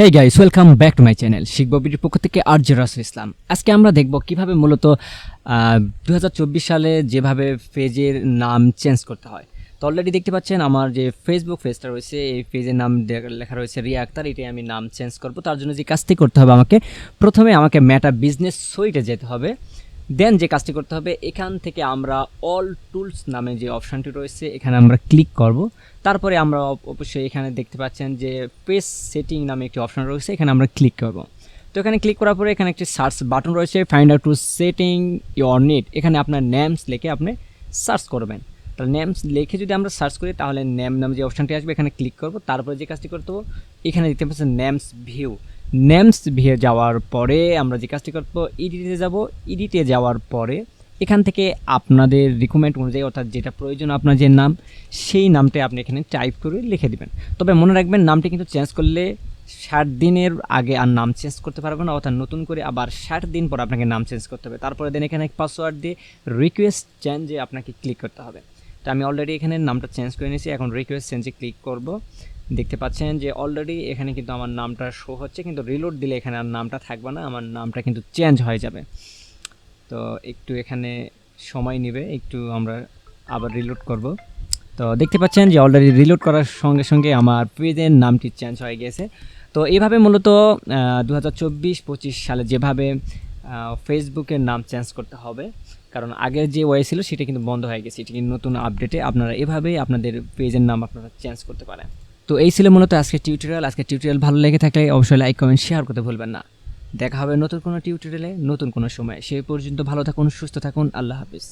Hey guys welcome back to my channel শিখববিটির পক্ষ থেকে আর্য রাসুল ইসলাম। আজকে আমরা দেখব কীভাবে মূলত দু হাজার চব্বিশ সালে যেভাবে ফেজের নাম চেঞ্জ করতে হয়। তো অলরেডি দেখতে পাচ্ছেন আমার যে ফেসবুক পেজটা রয়েছে, এই পেজের নাম লেখা রয়েছে রিয়া আক্তার এটাই আমি নাম চেঞ্জ করব। তার জন্য যে কাজটি করতে হবে আমাকে, প্রথমে আমাকে ম্যাটা বিজনেস সুইটে যেতে হবে। দেন যে কাজটি করতে হবে, এখান থেকে আমরা অল টুলস নামে যে অপশানটি রয়েছে, এখানে আমরা ক্লিক করব। তারপরে আমরা অবশ্যই এখানে দেখতে পাচ্ছেন যে পেস সেটিং নামে একটি অপশন রয়েছে, এখানে আমরা ক্লিক করব। তো এখানে ক্লিক করার পরে এখানে একটি সার্চ বাটন রয়েছে find out to setting your net এখানে আপনার নেমস লিখে আপনি সার্চ করবেন। তাহলে নেমস লিখে যদি আমরা সার্চ করি, তাহলে নেম নামে যে অপশনটি আসবে, এখানে ক্লিক করব। তারপরে যে কাজটি করতে এখানে দেখতে পাচ্ছেন নেমস ভিউ নেমস ভিউ যাওয়ার পরে আমরা যে কাজটি করব ইডিটে যাব। ইডিটে যাওয়ার পরে এখান থেকে আপনাদের রিকমেন্ড অনুযায়ী, অর্থাৎ যেটা প্রয়োজন আপনার যে নাম, সেই নামটা আপনি এখানে টাইপ করে লিখে দেবেন। তবে মনে রাখবেন, নামটি কিন্তু চেঞ্জ করলে ষাট দিনের আগে আর নাম চেঞ্জ করতে পারবেন না, অর্থাৎ নতুন করে আবার ষাট দিন পর আপনাকে নাম চেঞ্জ করতে হবে। তারপরে দেন এখানে পাসওয়ার্ড দিয়ে রিকোয়েস্ট চেঞ্জে আপনাকে ক্লিক করতে হবে। তো আমি অলরেডি এখানে নামটা চেঞ্জ করে নিয়েছি। এখন রিকোয়েস্ট চেঞ্জে ক্লিক করব। দেখতে পাচ্ছেন যে অলরেডি এখানে কিন্তু আমার নামটা শো হচ্ছে, কিন্তু রিলোড দিলে এখানে আর নামটা থাকবে না, আমার নামটা কিন্তু চেঞ্জ হয়ে যাবে। তো একটু এখানে সময় নেবে, একটু আমরা আবার রিলোড করব। তো দেখতে পাচ্ছেন যে অলরেডি রিলোড করার সঙ্গে সঙ্গে আমার পেজের নামটি চেঞ্জ হয়ে গেছে। তো এইভাবে মূলত দু হাজার সালে যেভাবে ফেসবুকের নাম চেঞ্জ করতে হবে। কারণ আগের যে ওয়ে ছিল সেটা কিন্তু বন্ধ হয়ে গেছে। এটি কিন্তু নতুন আপডেটে আপনারা এভাবেই আপনাদের পেজের নাম আপনারা চেঞ্জ করতে পারেন। তো এই ছিল মূলত আজকে টিউটোরিয়াল আজকে টিউটোরিয়াল ভালো লেগে থাকলে অবশ্যই লাইক কমেন্ট শেয়ার করতে ভুলবেন না। দেখা হবে নতুন কোনো টিউটোরিয়ালে নতুন কোনো সময়। সেই পর্যন্ত ভালো থাকুন, সুস্থ থাকুন। আল্লাহ হাফিজ।